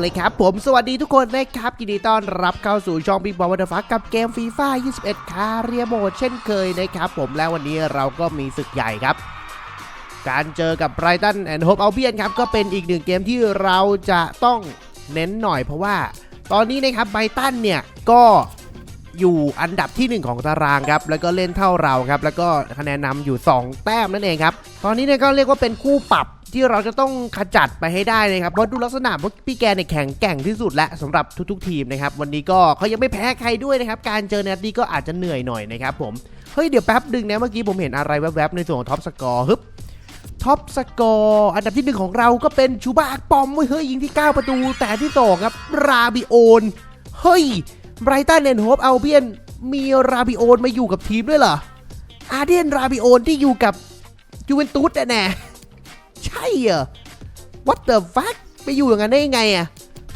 เลยครับผมสวัสดีทุกคนนะครับยินดีต้อนรับเข้าสู่ช่องบิ๊กบอลวันฟักกับเกมฟีฟ่า21 คาเรียโหมดเช่นเคยนะครับผมและวันนี้เราก็มีศึกใหญ่ครับ การเจอกับไบรตันแอนด์โฮปเอาเบียนครับก็เป็นอีกหนึ่งเกมที่เราจะต้องเน้นหน่อยเพราะว่า ตอนนี้นะครับไบรตันเนี่ยก็อยู่อันดับที่ 1 ของตารางครับ แล้วก็เล่นเท่าเราครับ แล้วก็คะแนนนำอยู่ 2 แต้มนั่นเองครับ ตอนนี้เนี่ยก็เรียกว่าเป็นคู่ปรับ ที่เราจะต้องขจัดไปให้ได้นะครับเพราะดูลักษณะว่าพี่แกเนี่ยแข็งแกร่งที่สุดและสำหรับทุกๆ ทีมนะครับวันนี้ก็เขายังไม่แพ้ใครด้วยนะครับการเจอนัดนี้ก็อาจจะเหนื่อยหน่อยนะครับผมเฮ้ยเดี๋ยวแป๊บดึงนะเมื่อกี้ผมเห็นอะไรแวบๆในส่วนของท็อปสกอร์ฮึบท็อปสกอร์อันดับที่หนึ่งของเราก็เป็นชูบาอักปอมเว้ยเฮ้ยยิงที่ 9 ประตู แต่ที่สองครับราบิโอนเฮ้ยไบรตันเนนโฮปเอาเบียนมีราบิโอนมาอยู่กับทีมด้วยเหรออาเดียนราบิโอนที่อยู่กับยูเวนตุสแน่ๆ ใช่เหรอ what the fuck ไปอยู่อย่างนั้นได้ยังไงอะ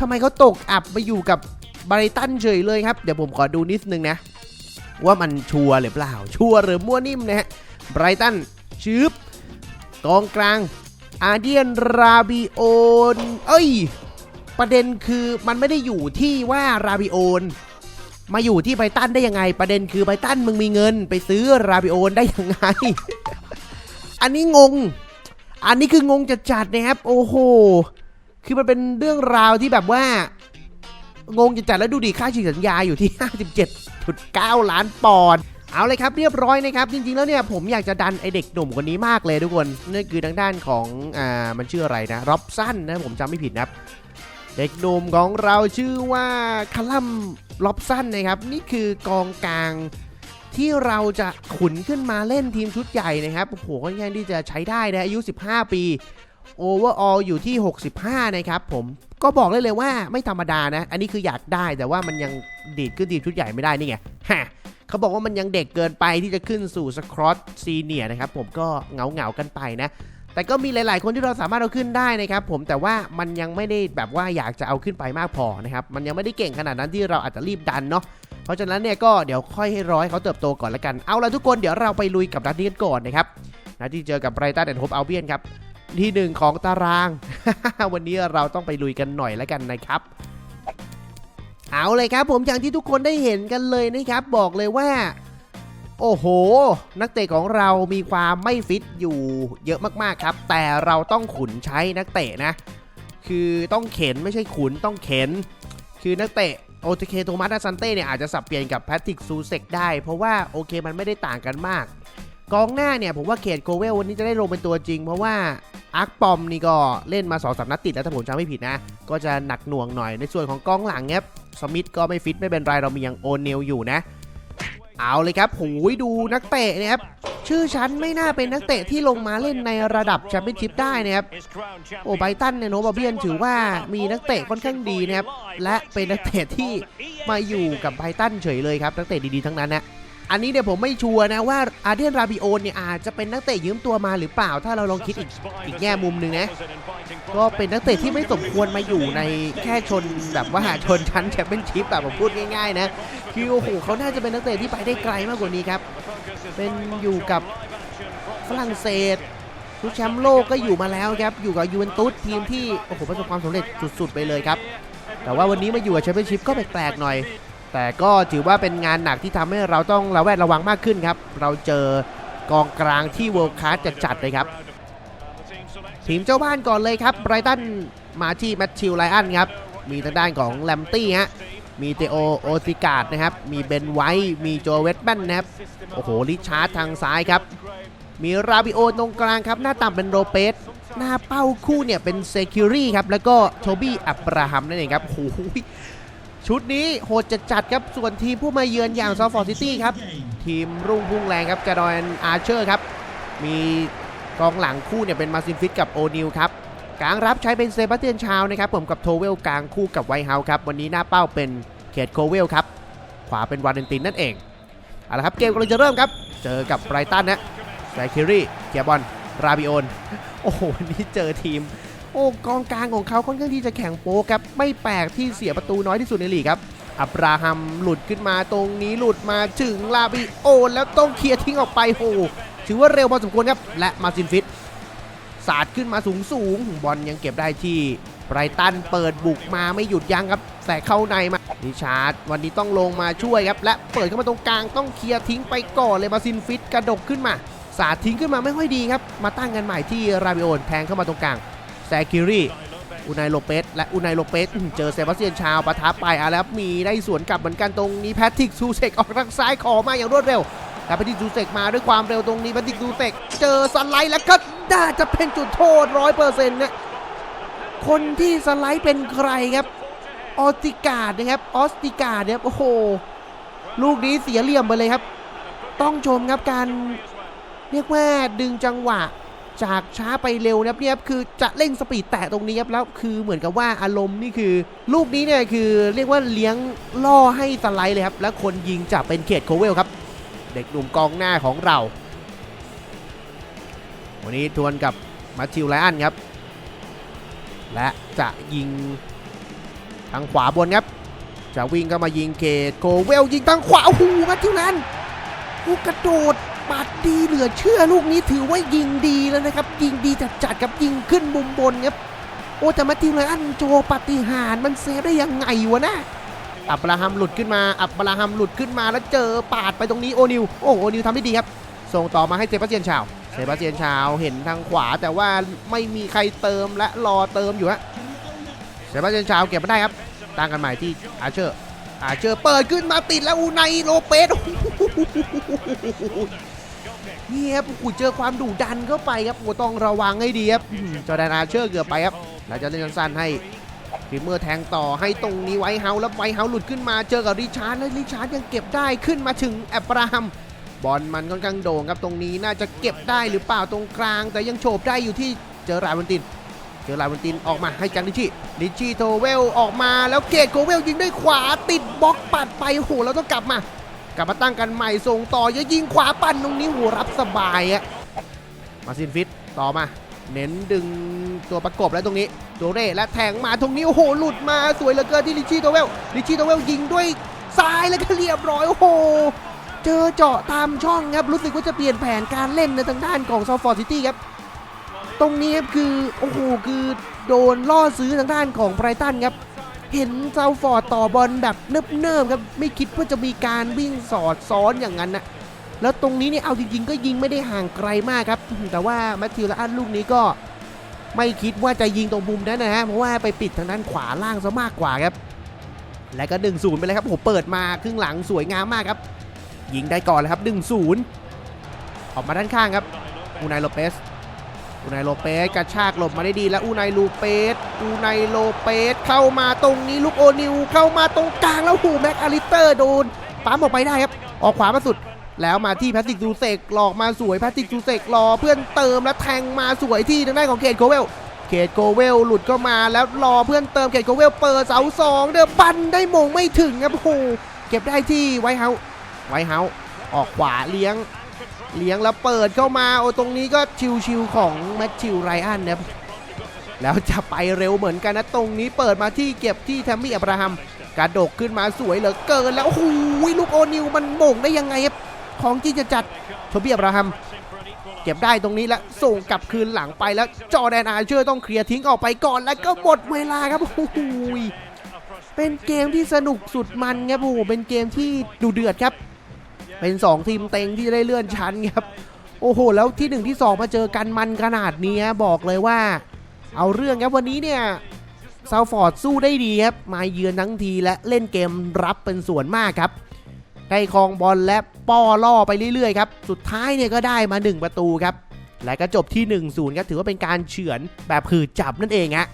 ทำไมเขาตกอับมาอยู่กับไบรตันเฉยเลยครับ เดี๋ยวผมขอดูนิดนึงนะ ว่ามันชัวร์หรือเปล่า ชัวร์หรือมั่วนิ่มนะฮะไบรตันชืบกองกลางอาเดียนราบิโอนเอ้ย ประเด็นคือมันไม่ได้อยู่ที่ว่าราบิโอนมาอยู่ที่ไบรตันได้ยังไง ประเด็นคือไบรตันมึงมีเงิน ไปซื้อราบิโอนได้ยังไง อันนี้งง อันนี้คืองงจัดๆนะครับ โอ้โห คือมันเป็นเรื่องราวที่แบบว่า งงจัดๆแล้วดูดิค่าฉีกสัญญาอยู่ที่ 57.9 ล้านปอนด์เอาเลยครับเรียบร้อยนะครับ จริงๆแล้วเนี่ยผมอยากจะดันไอเด็กหนุ่มคนนี้มากเลยทุกคนนั่นคือทางด้านของอ่ามันชื่ออะไรนะร็อบสันนะผมจำไม่ผิดนะครับเด็กหนุ่มของเราชื่อว่าคาลัมล็อบสันนะครับ นี่คือกองกลาง ที่เราจะขุนขึ้นมาเล่นทีมชุดใหญ่นะครับโอ้โหค่อนข้างที่จะใช้ได้นะอายุ 15 ปีโอเวอร์ออลอยู่ที่ 65 นะครับผมก็บอกเลยเลยว่าไม่ธรรมดานะ อันนี้คืออยากได้แต่ว่ามันยังดีดขึ้นทีมชุดใหญ่ไม่ได้นี่ไงฮะเขาบอกว่ามันยังเด็กเกินไปที่จะขึ้นสู่สครอตซีเนียนะครับผมก็เงาเหงาๆกันไปนะ แต่ก็มีหลาย ๆ คนที่เราสามารถเอาขึ้นได้นะครับผมแต่ว่ามันยังไม่ได้แบบว่าอยากจะเอาขึ้นไปมากพอนะครับมันยังไม่ได้เก่งขนาดนั้นที่เราอาจจะรีบดันเนาะ เพราะฉะนั้นเนี่ยก็เดี๋ยวค่อยให้ร้อยเขาเติบโตก่อนละกันเอาละทุกคนเดี๋ยวเราไปลุยกับนัดนี้กันก่อนนะครับนัดที่เจอกับไบรตันแอนด์โฮปอัลเบียนครับที่หนึ่งของตาราง วันนี้เราต้องไปลุยกันหน่อยละกันนะครับ เอาเลยครับผมอย่างที่ทุกคนได้เห็นกันเลยนะครับ บอกเลยว่า โอ้โห นักเตะของเรามีความไม่ฟิตอยู่เยอะมากๆครับ แต่เราต้องขุนใช้นักเตะนะ คือต้องเข็นไม่ใช่ขุนต้องเข็น คือนักเตะ โอเคโทมัสซันเต้เนี่ยอาจจะสับเปลี่ยนกับแพทริกซูเซกได้ เพราะว่าโอเคมันไม่ได้ต่างกันมาก กองหน้าเนี่ยผมว่าเขตโคเวลวันนี้จะได้ลงเป็นตัวจริง เพราะว่าอาร์คปอมนี่ก็เล่นมา2อสนัดติดแล้วถ้าผมจำไม่ผิดนะ ก็จะหนักหน่วงหน่อยในส่วนของกองหลังครับสมิธก็ไม่ฟิตไม่เป็นไรเรามียังโอเนลอยู่นะ เอาเลยครับโหยดูนักเตะนะครับ ชื่อฉันไม่น่าเป็นนักเตะที่ลงมาเล่นในระดับแชมเปี้ยนชิพได้นะครับโอ้ไบตันเนี่ยโนบาเบียนถือว่ามีนักเตะค่อนข้างดีนะครับและเป็นนักเตะที่มาอยู่กับไบตันเฉยเลยครับนักเตะดีๆทั้งนั้นนะ อันนี้เดี๋ยวผมไม่ชัวร์นะว่าอาเดียนราบิโอเนี่ยอาจจะเป็นนักเตะยืมตัวมาหรือเปล่า ถ้าเราลองคิดอีกอีกแง่มุมหนึ่งนะ ก็เป็นนักเตะที่ไม่สมควรมาอยู่ในแค่ชนแบบว่าชนชั้นแชมเปี้ยนชิพแบบผมพูดง่ายๆนะคือโอ้โหเขาน่าจะเป็นนักเตะที่ไปได้ไกลมากกว่านี้ครับ เป็นอยู่กับฝรั่งเศสทุกแชมป์โลกก็อยู่มาแล้วครับ อยู่กับยูเวนตุสทีมที่โอ้โหประสบความสำเร็จสุดๆไปเลยครับ แต่ว่าวันนี้มาอยู่กับแชมเปี้ยนชิพก็แปลกๆหน่อย แต่ก็ถือว่าเป็นงานหนักที่ทำให้เราต้องระแวดระวังมากขึ้นครับ เราเจอกองกลางที่เวิลด์คลาสจัดๆเลยครับ ทีมเจ้าบ้านก่อนเลยครับไบรตันมาที่แมตชิลไลอันครับ มีทางด้านของแลมตี้ฮะมีเตโอโอซิกาดนะครับ มีเบนไวท์มีโจเวตแมนนะครับ โอ้โหริชาร์ดทางซ้ายครับ มีราบิโอตรงกลางครับ หน้าต่ำเป็นโรเปสหน้าเป้าคู่เนี่ยเป็นเซคิรี่ครับ แล้วก็โทบี้อับราฮัมนั่นเองครับโอ้โห ชุดนี้โหดจัดจัดๆครับ ส่วนทีมผู้มาเยือนอย่างซอฟฟอร์ซิตี้ครับ ทีมรุ่งพุ่งแรงครับจารอนอาร์เชอร์ครับ มีกองหลังคู่เนี่ยเป็นมาซินฟิตกับโอนิลครับกลางรับใช้เป็นเซบาสเตียนชาวนะครับ ผมกับโทเวลกลางคู่กับไวท์เฮาส์ครับ วันนี้หน้าเป้าเป็นเขตโคเวลครับ ขวาเป็นวาเลนตินนั่นเองเอาละครับเกมกำลังจะเริ่มครับ เจอกับไบรตันนะไซคิรี่เกียบอลราบิโอน โอ้โหวันนี้เจอทีม โอ้กองกลางของเขาค่อนข้างที่จะแข็งโป๊ครับไม่แปลกที่เสียประตูน้อยที่สุดในลีกครับอับราฮัมหลุดขึ้นมาตรงนี้หลุดมาถึงลาบิโอแล้วต้องเคลียร์ทิ้งออกไปโอ้โหถือว่าเร็วพอสมควรครับ และมาซินฟิตสาดขึ้นมาสูงสูงบอลยังเก็บได้ที่ไบรตันเปิดบุกมาไม่หยุดยั้งครับแต่เข้าในมาดิชาร์ดวันนี้ต้องลงมาช่วยครับ และเปิดเข้ามาตรงกลางต้องเคลียร์ทิ้งไปก่อนเลยมาซินฟิตกระดกขึ้นมา สาดทิ้งขึ้นมาไม่ค่อยดีครับ มาตั้งกันใหม่ที่ราบิโอนแทงเข้ามาตรงกลาง แซคิรีอุนายโลเปสและอุนายโลเปสเจอเซบาสเตียนชาวปะทะไปอะแล้วมีได้สวนกลับเหมือนกันตรงนี้แพทริกซูเซกออกทางซ้ายขอมาอย่างรวดเร็วแต่แพทริกซูเซกมาด้วยความเร็วตรงนี้แพทริกซูเซกเจอสไลด์แล้วก็น่าจะเป็นจุดโทษร้อยเปอร์เซ็นต์นะคนที่สไลด์เป็นใครครับออสติกาดนะครับออสติกาดเนี่ยโอ้โหลูกนี้เสียเหลี่ยมไปเลยครับ ต้องชมครับการเรียกว่าดึงจังหวะ จากช้าไปเร็วนะครับเนี่ยคือจะเร่งสปีดแตะตรงนี้ครับแล้วคือเหมือนกับว่าอารมณ์นี่คือ ลูกนี้เนี่ยคือเรียกว่าเลี้ยงล่อให้สไลด์เลยครับ แล้วคนยิงจะเป็นเขตโคเวลครับ เด็กหนุ่มกองหน้าของเรา วันนี้ทวนกับมาทิวไลอันครับ และจะยิงทางขวาบนครับ จะวิ่งเข้ามายิงเขตโคเวลยิงทางขวาโอ้โหมาทิวไลอันโอ้กระโดด ปัดดีเหลือเชื่อลูกนี้ถือว่ายิงดีแล้วนะครับ ยิงดีจัดๆครับยิงขึ้นมุมบนครับโอ้แต่มาทิวไลอันโจปฏิหารมันเซฟได้ยังไงวะนะอับราฮัมหลุดขึ้นมาอับราฮัมหลุดขึ้นมาแล้วเจอปาดไปตรงนี้โอนิวโอ้โอนิวทำได้ดีครับ ส่งต่อมาให้เซบาสเตียนชาวเซบาสเตียนชาวเห็นทางขวาแต่ว่าไม่มีใครเติมและรอเติมอยู่ฮะเซบาสเตียนชาวเก็บมาได้ครับตั้งกันใหม่ที่อาเชอร์อาเชอร์เปิดขึ้นมาติดแล้วอูไนโลเปส นี่ครับโอ้โหเจอความดุดันเข้าไปครับโอ้ต้องระวังให้ดีครับจอร์แดนอาเชอร์เกือบไปครับแล้วจะเล่นสั้นให้ฟิเมอร์แทงต่อให้ตรงนี้ไวเฮาแล้วไวเฮาหลุดขึ้นมาเจอกับริชาร์ดแล้วริชาร์ดยังเก็บได้ขึ้นมาถึงแอบราฮัมบอลมันค่อนข้างโด่งครับตรงนี้น่าจะเก็บได้หรือเปล่าตรงกลาง แต่ยังโฉบได้อยู่ที่เจอราวันตินเจอราวันตินออกมาให้จังลิชี่ลิชี่โทเวลออกมาแล้วเกตโกเวลยิงด้วยขวาติดบล็อกปัดไปโอ้โหเราต้องกลับมา กลับมาตั้งกันใหม่ส่งต่อยังยิงขวาปั่นตรงนี้โหรับสบายอะมาซินฟิตต่อมา เน้นดึงตัวประกบแล้วตรงนี้โดเร่และแทงมาตรงนี้โอ้โหหลุดมาสวยเหลือเกินที่ลิชี่โตเวลลิชี่โตเวลยิงด้วยซ้ายแล้วก็เรียบร้อยโอ้โหเจอเจาะตามช่องครับรู้สึกว่าจะเปลี่ยนแผนการเล่นในทางด้านของซาฟอร์ซิตี้ครับตรงนี้ครับคือโอ้โหคือโดนล่อซื้อทางด้านของไบรตันครับ เห็นเซาฟอร์ดต่อบอลแบบเนิบๆครับไม่คิดว่าจะมีการวิ่งสอดซ้อนอย่างนั้นนะแล้วตรงนี้เนี่ยเอาจริงๆ ก็ยิงไม่ได้ห่างไกลมากครับ แต่ว่าแมทธิวและอันลูกนี้ก็ไม่คิดว่าจะยิงตรงมุมนั้นนะฮะเพราะว่าไปปิดทางด้านขวาล่างซะมากกว่าครับ และก็1นศูนย์ไปเลยครับโอ้โหเปิดมาครึ่งหลังสวยงามมากครับ ยิงได้ก่อนเลยครับ1นศูนย์ออกมาด้านข้างครับอูนายโลเปส อูนายโลเปสกระชากหลบมาได้ดีแล้วอูนายลูเปสอูนายโลเปสเข้ามาตรงนี้ลูกโอนิวเข้ามาตรงกลางแล้วหูแม็กอาริเตอร์โดนปั๊มออกไปได้ครับ ออกขวามาสุด แล้วมาที่แพทริกซูเซกหลอกมาสวยแพทริกซูเซกรอเพื่อนเติมแล้วแทงมาสวยที่ทางด้านของเขตโคเวลเขตโกเวลหลุดเข้ามาแล้วรอเพื่อนเติมเขตโกเวลเปิดเสาสองเดือปันได้มงไม่ถึงครับโอ้โหเก็บได้ที่ไวเฮาไวเฮาออกขวาเลี้ยง เลี้ยงแล้วเปิดเข้ามาโอ้ตรงนี้ก็ชิวๆของแมทธิวไรอันนะครับแล้วจะไปเร็วเหมือนกันนะตรงนี้เปิดมาที่เก็บที่แทมมี่อับราฮัมกระดกขึ้นมาสวยเหลือเกินแล้วโอ้โหลูกโอนิวมันโมงได้ยังไงครับของจริงจะจัดโทบี้อับราฮัมเก็บได้ตรงนี้แล้วส่งกลับคืนหลังไปแล้วจอแดนอาเชอร์ต้องเคลียร์ทิ้งออกไปก่อนแล้วก็หมดเวลาครับโอ้โหเป็นเกมที่สนุกสุดมันครับโอ้โหเป็นเกมที่ดูเดือดครับ เป็น 2 ทีมเต็งที่ได้เลื่อนชั้นครับ โอ้โห แล้วที่ 1 ที่ 2 มาเจอกันมันขนาดนี้บอกเลยว่า เอาเรื่องครับวันนี้เนี่ยซาวฟอร์ดสู้ได้ดีครับ มาเยือนทั้งทีและเล่นเกมรับเป็นส่วนมากครับ ได้ครองบอลและป้อล่อไปเรื่อยๆครับ สุดท้ายเนี่ยก็ได้มา 1 ประตูครับ และก็จบที่ 1-0ครับถือว่าเป็นการเฉือนแบบผืดจับนั่นเองฮะ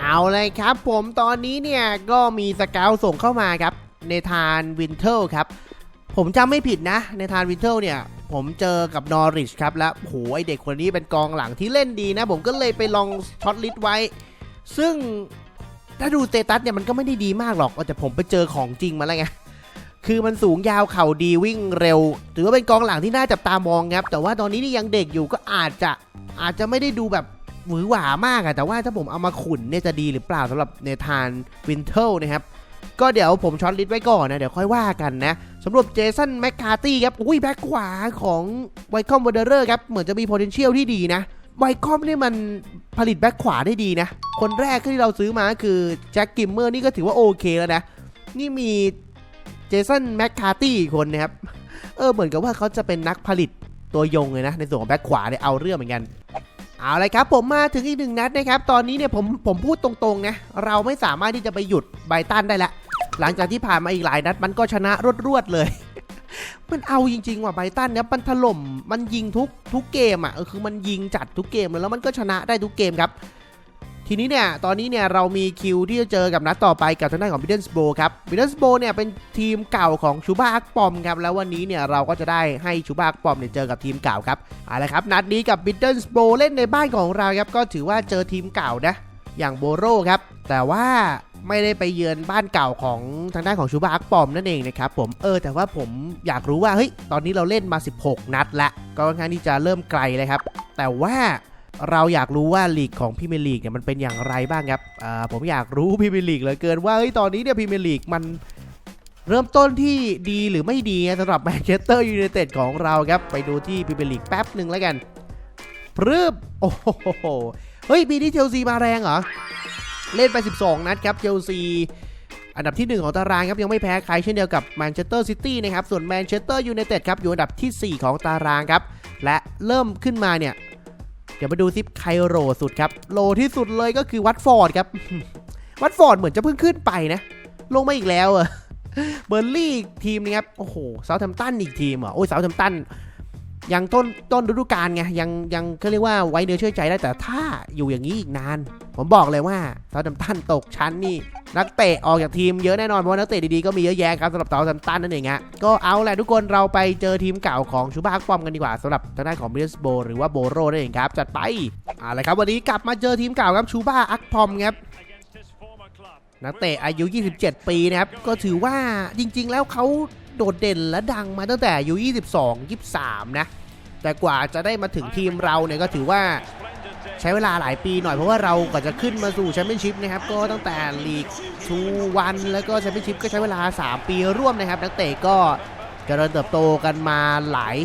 เอาเลยครับผมตอนนี้เนี่ยก็มีสเกลส่งเข้ามาครับเนธานวินเทลครับ ผมจำไม่ผิดนะเนธานวินเทลเนี่ย ผมเจอกับนอริชครับ แล้วโหไอเด็กคนนี้เป็นกองหลังที่เล่นดีนะ ผมก็เลยไปลองช็อตลิสต์ไว้ ซึ่งถ้าดูสเตตัสเนี่ยมันก็ไม่ได้ดีมากหรอกแต่ผมไปเจอของจริงมาแล้วไงคือมันสูงยาวเข่าดีวิ่งเร็ว ถือว่าเป็นกองหลังที่น่าจับตามองครับแต่ว่าตอนนี้นี่ยังเด็กอยู่ก็อาจจะอาจจะไม่ได้ดูแบบหวือหวามากอะแต่ว่าถ้าผมเอามาขุนเนี่ยจะดีหรือเปล่าสำหรับเนธานวินเทลนะครับก็เดี๋ยวผมช็อตลิสต์ไว้ก่อนนะเดี๋ยวค่อยว่ากันนะ สำหรับเจสันแมคคาร์ตี้ครับอุ้ยแบ็คขวาของไวคอมวอเดอร์ครับ เหมือนจะมี potential ที่ดีนะไวคอมนี่มันผลิตแบ็คขวาได้ดีนะ คนแรกที่เราซื้อมาคือแจ็คกิมเมอร์นี่ก็ถือว่าโอเคแล้วนะ นี่มีเจสันแมคคาร์ตี้อีกคนนะครับ เออเหมือนกับว่าเขาจะเป็นนักผลิตตัวยงเลยนะ ในส่วนของแบ็คขวาเนี่ยเอาเรื่องเหมือนกันเอาเลยครับผมมาถึงอีกหนึ่งนัดนะครับ ตอนนี้เนี่ยผมผมพูดตรงๆนะเราไม่สามารถที่จะไปหยุดไบตันได้ละ หลังจากที่ผ่านมาอีกหลายนัดมันก็ชนะรวดๆเลย มันเอาจริง ๆ ว่ะไบตันเนี่ยมันถล่มมันยิงทุกทุกเกมอะคือมันยิงจัดทุกเกมเลยแล้วมันก็ชนะได้ทุกเกมครับ ทีนี้เนี่ยตอนนี้เนี่ยเรามีคิวที่จะเจอกับนัดต่อไปกับทางด้านของบิดเดิลสโบครับบิดเดิลสโบเนี่ยเป็นทีมเก่าของชูบาอักปอมครับแล้ววันนี้เนี่ยเราก็จะได้ให้ชูบาอักปอมเนี่ยเจอกับทีมเก่าครับเอาละครับนัดนี้กับบิดเดิลสโบเล่นในบ้านของเราครับก็ถือว่าเจอทีมเก่านะอย่างโบโรครับแต่ว่า ไม่ได้ไปเยือนบ้านเก่าของทางด้านของชูบาอักปอมนั่นเองนะครับผมเออแต่ว่าผมอยากรู้ว่าเฮ้ยตอนนี้เราเล่นมา 16 นัดละก็ค่อนข้างที่จะเริ่มไกลเลยครับ แต่ว่าเราอยากรู้ว่าลีกของพรีเมียร์ลีกเนี่ยมันเป็นอย่างไรบ้างครับอ่าผมอยากรู้พรีเมียร์ลีกเลือเกินว่าเฮ้ยตอนนี้เนี่ยพรีเมียร์ลีกมันเริ่มต้นที่ดีหรือไม่ดีสำหรับแมนเชสเตอร์ยูไนเต็ดของเราครับ ไปดูที่พรีเมียร์ลีกแป๊บหนึ่งแล้วกันพรึบโอ้โหเฮ้ยปีนี้เชลซีมาแรงเหรอ เล่นไป 12 นัดครับเชลซีอันดับที่ 1 ของตารางครับ ยังไม่แพ้ใครเช่นเดียวกับแมนเชสเตอร์ซิตี้นะครับ ส่วนแมนเชสเตอร์ยูไนเต็ดครับ อยู่อันดับทีสี่4 ของตารางครับ และเริ่มขึ้นมาเนี่ย เดี๋ยวมาดูซิใครโรสุดครับ โลที่สุดเลยก็คือวัตฟอร์ดครับ วัตฟอร์ดเหมือนจะเพิ่งขึ้นไปนะ ลงมาอีกแล้วอะเบอร์ลี่ทีมนึงครับ โอ้โหเซาท์แฮมป์ตันอีกทีมเหรอโอ้ยเซาท์แฮมป์ตัน ยังต้นต้นฤดูกาลไงยังยังเขาเรียกว่าไว้เนื้อเชื่อใจได้แต่ถ้าอยู่อย่างนี้อีกนาน ผมบอกเลยว่าเซาท์แฮมตันตกชั้นนี่นักเตะออกจากทีมเยอะแน่นอนเพราะนักเตะดีๆก็มีเยอะแยะครับสำหรับเซาท์แฮมตันนั่นเองฮะก็เอาแหละทุกคนเราไปเจอทีมเก่าของชูบาฮักปอมกันดีกว่าสำหรับทางด้านของมิสโบหรือว่าโบโรนั่นเองครับจัดไปเอาละครับวันนี้กลับมาเจอทีมเก่าครับชูบาอักปอมครับนักเตะอายุ 27 ปีนะครับก็ถือว่าจริง ๆ แล้วเขา โดดเด่นและดังมาตั้งแต่อายุ22 23 นะ แต่กว่าจะได้มาถึงทีมเราเนี่ยก็ถือว่าใช้เวลาหลายปีหน่อยเพราะว่าเราก็จะขึ้นมาสู่แชมเปี้ยนชิพนะครับก็ตั้งแต่ลีกทูวันแล้วก็แชมเปี้ยนชิพก็ใช้เวลา 3 ปีร่วมนะครับ นักเตะก็เจริญเติบโตกันมาหลาย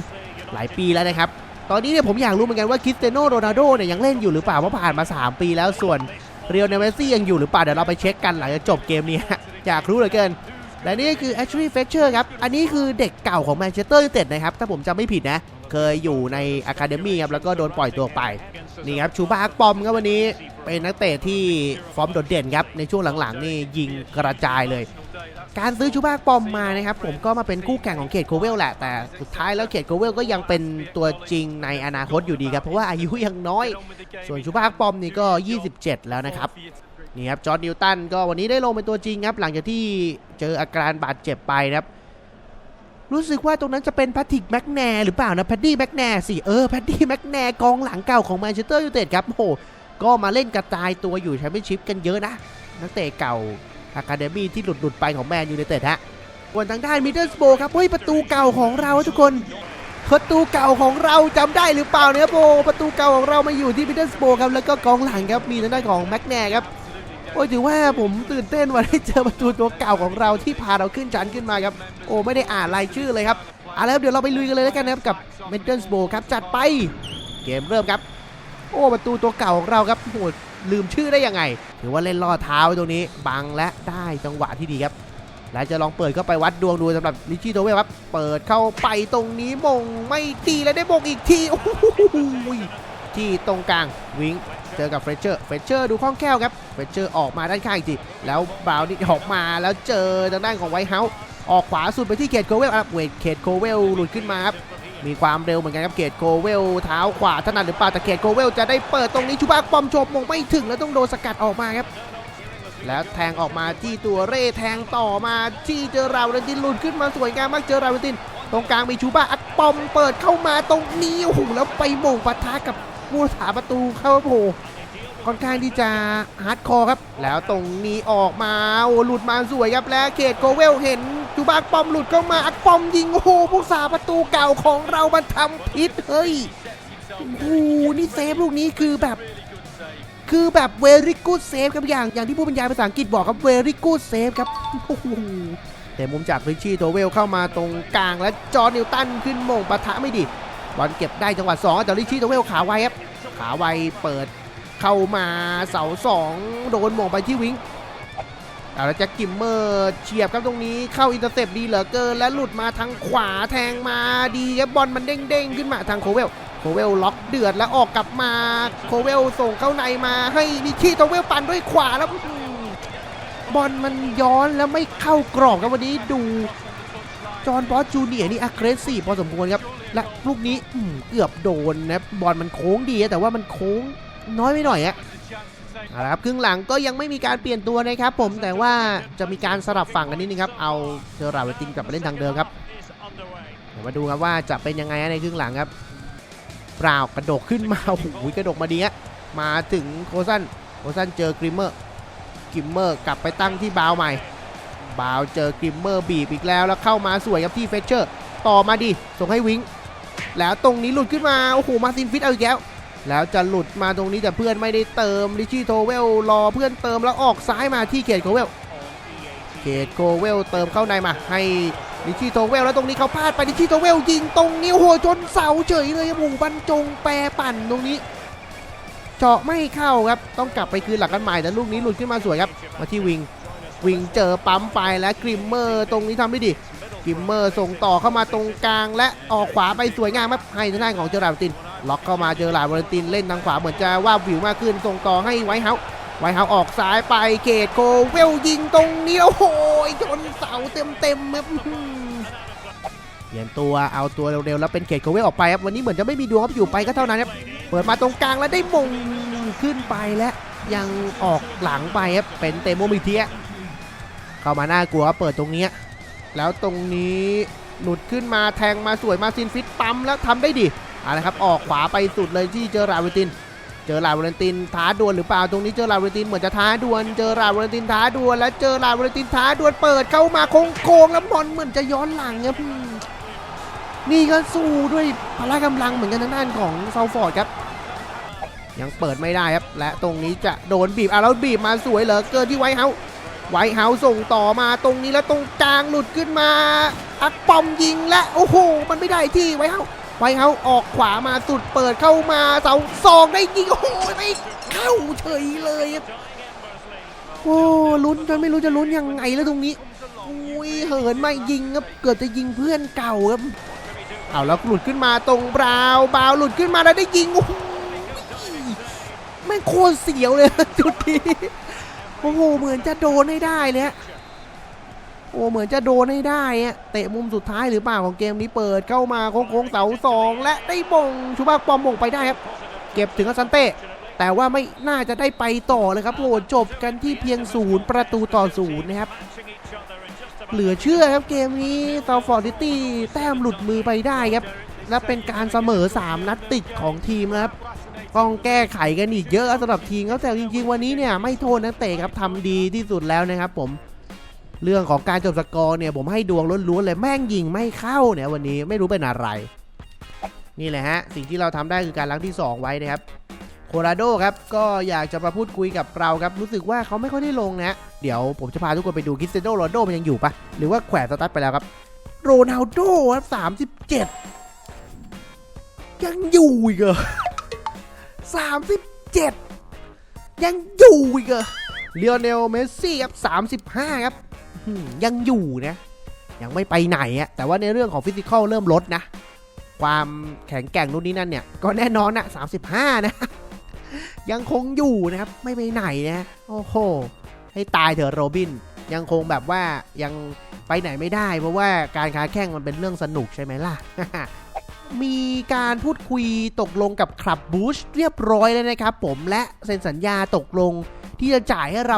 หลายปีแล้วนะครับ ตอนนี้เนี่ยผมอยากรู้เหมือนกันว่าคริสเตียโนโรนัลโดเนี่ยยังเล่นอยู่หรือเปล่าเพราะผ่านมา 3 ปีแล้วส่วนเรียวเนเมซี่ยังอยู่หรือเปล่าเดี๋ยวเราไปเช็คกันหลังจากจบเกมนี้อยากรู้เหลือเกิน และนี่คือ a s h l e y Fletcher ครับ อันนี้คือเด็กเก่าของแมนเชสเตอร์ยูไนเต็ดนะครับ ถ้าผมจำไม่ผิดนะ เคยอยู่ในอะคาเดมี่ครับ แล้วก็โดนปล่อยตัวไป นี่ครับ ชูบาร์กปอมครับวันนี้ เป็นนักเตะที่ฟอร์มโดดเด่นครับ ในช่วงหลังๆ นี่ยิงกระจายเลย การซื้อชูบาร์กปอมมานะครับ ผมก็มาเป็นคู่แข่งของเขตโคเวลแหละ แต่สุดท้ายแล้วเขตโคเวลก็ยังเป็นตัวจริงในอนาคตอยู่ดีครับ เพราะว่าอายุยังน้อย ส่วนชูบาร์กปอมนี่ก็ 27 แล้วนะครับ นี่ครับจอร์ดนิวตันก็วันนี้ได้ลงเป็นตัวจริงครับ หลังจากที่เจออาการบาดเจ็บไปนะครับ รู้สึกว่าตรงนั้นจะเป็นแพทริกแม็กแนหรือเปล่านะแพดดี้แม็กแนสิเออแพดดี้แม็กแนร์กองหลังเก่าของแมนเชสเตอร์ยูไนเต็ดครับโอ้โหก็มาเล่นกระจายตัวอยู่แชมเปี้ยนชิพกันเยอะนะ นักเตะเก่าอะคาเดมี่ที่หลุดหลุดๆไปของแมนยูไนเต็ดฮะส่วนทางด้านมิดเดิลสโบครับเฮ้ยประตูเก่าของเราทุกคนประตูเก่าของเราจำได้หรือเปล่าเนี่ยโบประตูเก่าของเรามาอยู่ที่มิดเดิลสโบครับแล้วก็กองหลังครับมีทางด้านของแม็กแนครับ โอ้ยถือว่าผมตื่นเต้นว่าได้เจอประตูตัวเก่าของเราที่พาเราขึ้นชั้นขึ้นมาครับ โอ้ไม่ได้อ่านรายชื่อเลยครับเอาละครับเดี๋ยวเราไปลุยกันเลยแล้วกันนะครับกับเมนเทนส์โบครับจัดไปเกมเริ่มครับ โอ้ประตูตัวเก่าของเราครับโอ้ลืมชื่อได้ยังไง ถือว่าเล่นล่อเท้าไว้ตรงนี้บังและได้จังหวะที่ดีครับและจะลองเปิดเข้าไปวัดดวงดูสำหรับลิชี่โทเวลครับ เปิดเข้าไปตรงนี้มงไม่ดีและได้มงอีกทีโอ้โหที่ตรงกลางวิง เจอกับเฟรเชอร์ เฟรเชอร์ดูคล่องแคล่วครับ เฟรเชอร์ออกมาด้านข้างอีกที แล้วบราวนี่ออกมาแล้วเจอทางด้านของไวท์เฮาส์ออกขวาสุดไปที่เขตโคเวลครับเวทเขตโคเวลหลุดขึ้นมาครับ มีความเร็วเหมือนกันครับเขตโคเวลเท้าขวาถนัดหรือเปล่าแต่เขตโคเวลจะได้เปิดตรงนี้ชูบากปอมโฉบมงไม่ถึงแล้วต้องโดนสกัดออกมาครับ แล้วแทงออกมาที่ตัวเร่แทงต่อมาที่เจอราวเรนตินหลุดขึ้นมาสวยงามมากเจอราวเรนตินตรงกลางมีชูบ้าอักปอมเปิดเข้ามาตรงนี้โอ้โหแล้วไปโมงปะทะกับ ผู้รักษาประตูเข้าโอ้โหค่อนข้างที่จะฮาร์ดคอร์ครับ แล้วตรงนี้ออกมาโอ้หลุดมาสวยครับ แล้วเขตโกเวลเห็นชูบากปอมหลุดเข้ามาอักปอมยิงโอ้โหผู้รักษาประตูเก่าของเรามันทำพิษเฮ้ยโอ้โหนี่เซฟลูกนี้คือแบบ คือแบบ very good save ครับอย่างอย่างที่ผู้บรรยายภาษาอังกฤษบอกครับ very good save ครับโอ้โหแต่มุมจากริชชี่โทเวลเข้ามาตรงกลางและจอห์นิวตันขึ้นมงปะทะไม่ดี บอลเก็บได้จังหวะ2แต่ริชชี่โทเวลขาไวครับขาไวเปิดเข้ามาเสาสองโดนหมงไปที่วิงอาแล้วจ็คกิมเมอร์เฉียบครับตรงนี้เข้าอินเตอร์เซปดีเหลือเกินและหลุดมาทางขวาแทงมาดีครับบอลมันเด้งๆขึ้นมาทางโคเวลโคเวลล็อกเดือดแล้วออกกลับมาโคเวลส่งเข้าในมาให้นิชี่โตเวลปั่นด้วยขวาแล้วบอลมันย้อนแล้วไม่เข้ากรอบครับวันนี้ดูจอห์นบอสจูเนียนี่อักเรสซีฟพอสมควรครับ และลูกนี้เกือบโดนนะบอลมันโค้งดีแต่ว่ามันโค้งน้อยไปหน่อยอะเอาละครับครึ่งหลังก็ยังไม่มีการเปลี่ยนตัวนะครับผมแต่ว่าจะมีการสลับฝั่งกันนิดนึงครับเอาเจอราเวตินกลับมาเล่นทางเดิมครับเดี๋ยวมาดูครับว่าจะเป็นยังไงในครึ่งหลังครับเปล่ากระโดดขึ้นมาโอ้โหกระโดดมาดีฮะมาถึงโคซันโคซันเจอกริมเมอร์กริมเมอร์กลับไปตั้งที่บาวใหม่บาวเจอกริมเมอร์บีบอีกแล้วแล้วเข้ามาสวยครับที่เฟเชอร์ ต่อมาดิส่งให้วิง แล้วตรงนี้หลุดขึ้นมา โอ้โห มาร์ตินฟิตเอาอีกแล้ว แล้วจะหลุดมาตรงนี้แต่เพื่อนไม่ได้เติมลิชี่โทเวลรอเพื่อนเติมแล้วออกซ้ายมาที่เขตโคเวลเขตโคเวลเติมเข้าในมาให้ลิชี่โทเวลแล้วตรงนี้เขาพลาดไปลิชี่โทเวลยิงตรงนี้โอ้โหชนเสาเฉยเลยครับโอ้โหบรรจงแปรปั่นตรงนี้เจาะไม่เข้าครับ ต้องกลับไปคืนหลักกันใหม่แต่ลูกนี้หลุดขึ้นมาสวยครับ มาที่วิง วิงเจอปั๊มไปและกริมเมอร์ตรงนี้ทำได้ดี กิมเมอร์ส่งต่อเข้ามาตรงกลาง และออกขวาไปสวยงามครับให้ทางด้านของเจอราร์ดติน ล็อกเข้ามาเจอราร์ดวอลตินเล่นทางขวาเหมือนจะว่าวิวมากขึ้นส่งต่อให้ไวท์เฮาส์ไวท์เฮาส์ออกซ้ายไปเขตโคเวลยิงตรงนี้โอ้โหชนเสาเต็มเต็มครับเปลี่ยนตัวเอาตัวเร็วๆแล้วเป็นเขตโคเวลออกไปครับวันนี้เหมือนจะไม่มีดวงครับอยู่ไปก็เท่านั้นครับเปิดมาตรงกลางแล้วได้มงขึ้นไปและยังออกหลังไปครับเป็นเตโมมิเทียเข้ามาน่ากลัวเปิดตรงนี้ แล้วตรงนี้หลุดขึ้นมาแทงมาสวยมาซินฟิตปั๊มแล้วทำได้ดีอาละครับออกขวาไปสุดเลยที่เจอราเวติน เจอราเวตินท้าดวลหรือเปล่าตรงนี้เจอราเวตินเหมือนจะท้าดวลเจอราเวตินท้าดวลแล้วเจอราเวตินท้าดวลเปิดเข้ามาโค้งๆแล้วบอลเหมือนจะย้อนหลังครับนี่ก็สู้ด้วยพละกำลังเหมือนกันทางด้านของเซาฟอร์ดครับยังเปิดไม่ได้ครับและตรงนี้จะโดนบีบอะแล้วบีบมาสวยเหลือเกินที่ไวท์เฮาส์ ไวท์เฮาส่งต่อมาตรงนี้แล้วตรงกลางหลุดขึ้นมา อักปอมยิงและโอ้โห มันไม่ได้ที่ไวท์เฮาส์ไวท์เฮาส์ออกขวามาสุดเปิดเข้ามาเสาสองได้ยิงโอ้โหไม่เข้าเฉยเลยโอ้ลุ้นจนไม่รู้จะลุ้นยังไงแล้วตรงนี้อุ้ยเหินไมายิงครับเกือบจะยิงเพื่อนเก่าครับเอาแล้วหลุดขึ้นมาตรงบราวบราวหลุดขึ้นมาแล้วได้ยิงโอ้โหแม่โคตรเสียวเลยจุดนี้ โอ้โหเหมือนจะโดนให้ได้เลยฮะโอ้เหมือนจะโดนให้ได้อะเตะมุมสุดท้ายหรือเปล่าของเกมนี้เปิดเข้ามาโค้งเสาสองและได้บงชูบ้าปอมบงไปได้ครับ เก็บถึงอัสซันเต้แต่ว่าไม่น่าจะได้ไปต่อเลยครับโอ้จบกันที่เพียงศูนย์ประตูต่อศูนย์นะครับเหลือเชื่อครับเกมนี้ซาฟอร์ดิตี้แต้มหลุดมือไปได้ครับ และเป็นการเสมอ 3 นัดติดของทีมนะครับ ต้องแก้ไขกันอีกเยอะสำหรับทีมครับแต่จริง ๆ วันนี้เนี่ยไม่โทษนักเตะครับทำดีที่สุดแล้วนะครับผมเรื่องของการจบสกอร์เนี่ยผมให้ดวงล้วนๆเลยแม่งยิงไม่เข้าเนี่ยวันนี้ไม่รู้เป็นอะไร นี่แหละฮะสิ่งที่เราทำได้คือการล้างที่ 2 ไว้นะครับโคราโดครับก็อยากจะมาพูดคุยกับเราครับรู้สึกว่าเขาไม่ค่อยได้ลงนะ เดี๋ยวผมจะพาทุกคนไปดูคิสเตโนโรโดมันยังอยู่ปะหรือว่าแขวนสตาร์ทไปแล้วครับโรนัลโดครับสามสิบเจ็ดยังอยู่อีกเหรอ สามสิบเจ็ดยังอยู่อีกเหรอเลโอเนลเมสซี่ครับสามสิบห้าครับยังอยู่นะ ยังไม่ไปไหนอะแต่ว่าในเรื่องของฟิสิกอลเริ่มลดนะ ความแข็งแกร่งนู่นนี่นั่นเนี่ย ก็แน่นอนนะ35 นะ ยังคงอยู่นะครับ ไม่ไปไหนนะ โอ้โห ให้ตายเถอะโรบิน ยังคงแบบว่ายังไปไหนไม่ได้ เพราะว่าการค้าแข่งมันเป็นเรื่องสนุกใช่ไหมล่ะ มีการพูดคุยตกลงกับคลับบูชเรียบร้อยแล้วนะครับผมและเซ็นสัญญาตกลงที่จะจ่ายให้เรา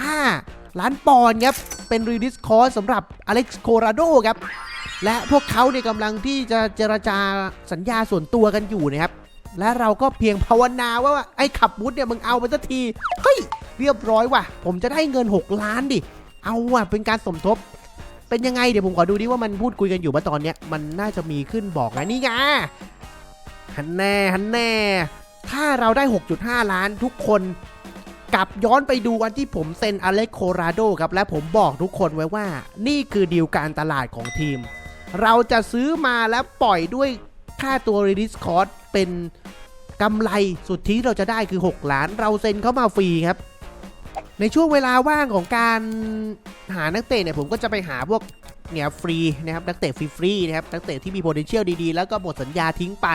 6.5 ล้านปอนด์ครับ เป็นรีดิสคอร์สำหรับอเล็กซ์โคราโดครับ และพวกเขาเนี่ยกำลังที่จะเจรจาสัญญาส่วนตัวกันอยู่นะครับ และเราก็เพียงภาวนาว่าว่าไอ้ขับบูธเนี่ยมึงเอาไปสักที เฮ้ย เรียบร้อยว่ะ ผมจะได้เงิน 6 ล้านดิ เอาว่ะเป็นการสมทบ เป็นยังไงเดี๋ยวผมขอดูดิว่ามันพูดคุยกันอยู่ว่าตอนเนี้ยมันน่าจะมีขึ้นบอกนะนี่ไงฮันแน่ฮันแน่ ถ้าเราได้ 6.5 ล้านทุกคนกลับย้อนไปดูวันที่ผมเซ็นอเล็กโคราโดครับและผมบอกทุกคนไว้ว่า นี่คือดีลการตลาดของทีม เราจะซื้อมาแล้วปล่อยด้วยค่าตัว release cost เป็นกำไรสุดที่เราจะได้คือ 6 ล้าน เราเซ็นเข้ามาฟรีครับ ในช่วงเวลาว่างของการหานักเตะเนี่ยผมก็จะไปหาพวกเนี่ยฟรีนะครับนักเตะฟรีๆนะครับนักเตะที่มี potential ดีๆ แล้วก็หมดสัญญาทิ้งไป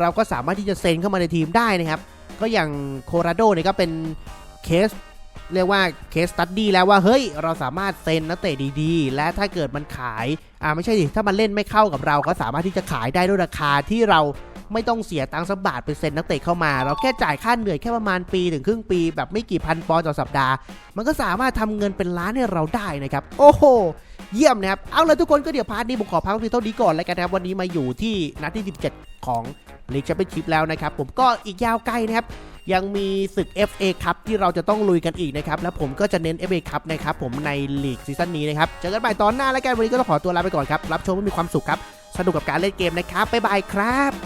เราก็สามารถที่จะเซ็นเข้ามาในทีมได้นะครับ ก็อย่างโคราโดเนี่ยก็เป็นเคสเรียกว่าเคสตัดดี้แล้วว่าเฮ้ย เราสามารถเซ็นนักเตะดีๆ และถ้าเกิดมันขายอ่าไม่ใช่ดิถ้ามันเล่นไม่เข้ากับเราก็สามารถที่จะขายได้ด้วยราคาที่เรา ไม่ต้องเสียตังค์สักบาทไปเซ็นนักเตะเข้ามา เราแค่จ่ายค่าเหนื่อยแค่ประมาณปีถึงครึ่งปี แบบไม่กี่พันปอนด์ต่อสัปดาห์ มันก็สามารถทำเงินเป็นล้านให้เราได้นะครับ โอ้โหเยี่ยมนะครับ เอาเลยทุกคนก็เดี๋ยวพาร์ทนี้ผมขอพักเพียงเท่านี้ก่อนแล้วกันนะครับ วันนี้มาอยู่ที่นัดที่ 17 ของลีกแชมเปี้ยนชิพแล้วนะครับ ผมก็อีกยาวไกลนะครับ ยังมีศึก FA ครับที่เราจะต้องลุยกันอีกนะครับ แล้วผมก็จะเน้น FA ครับนะครับผมในลีกซีซั่นนี้นะครับ เจอกันใหม่ตอนหน้าแล้วกัน วันนี้ก็ต้องขอตัวลาไปก่อนครับ รับชมให้มีความสุขครับ สนุกกับการเล่นเกมนะครับ บ๊ายบายครับ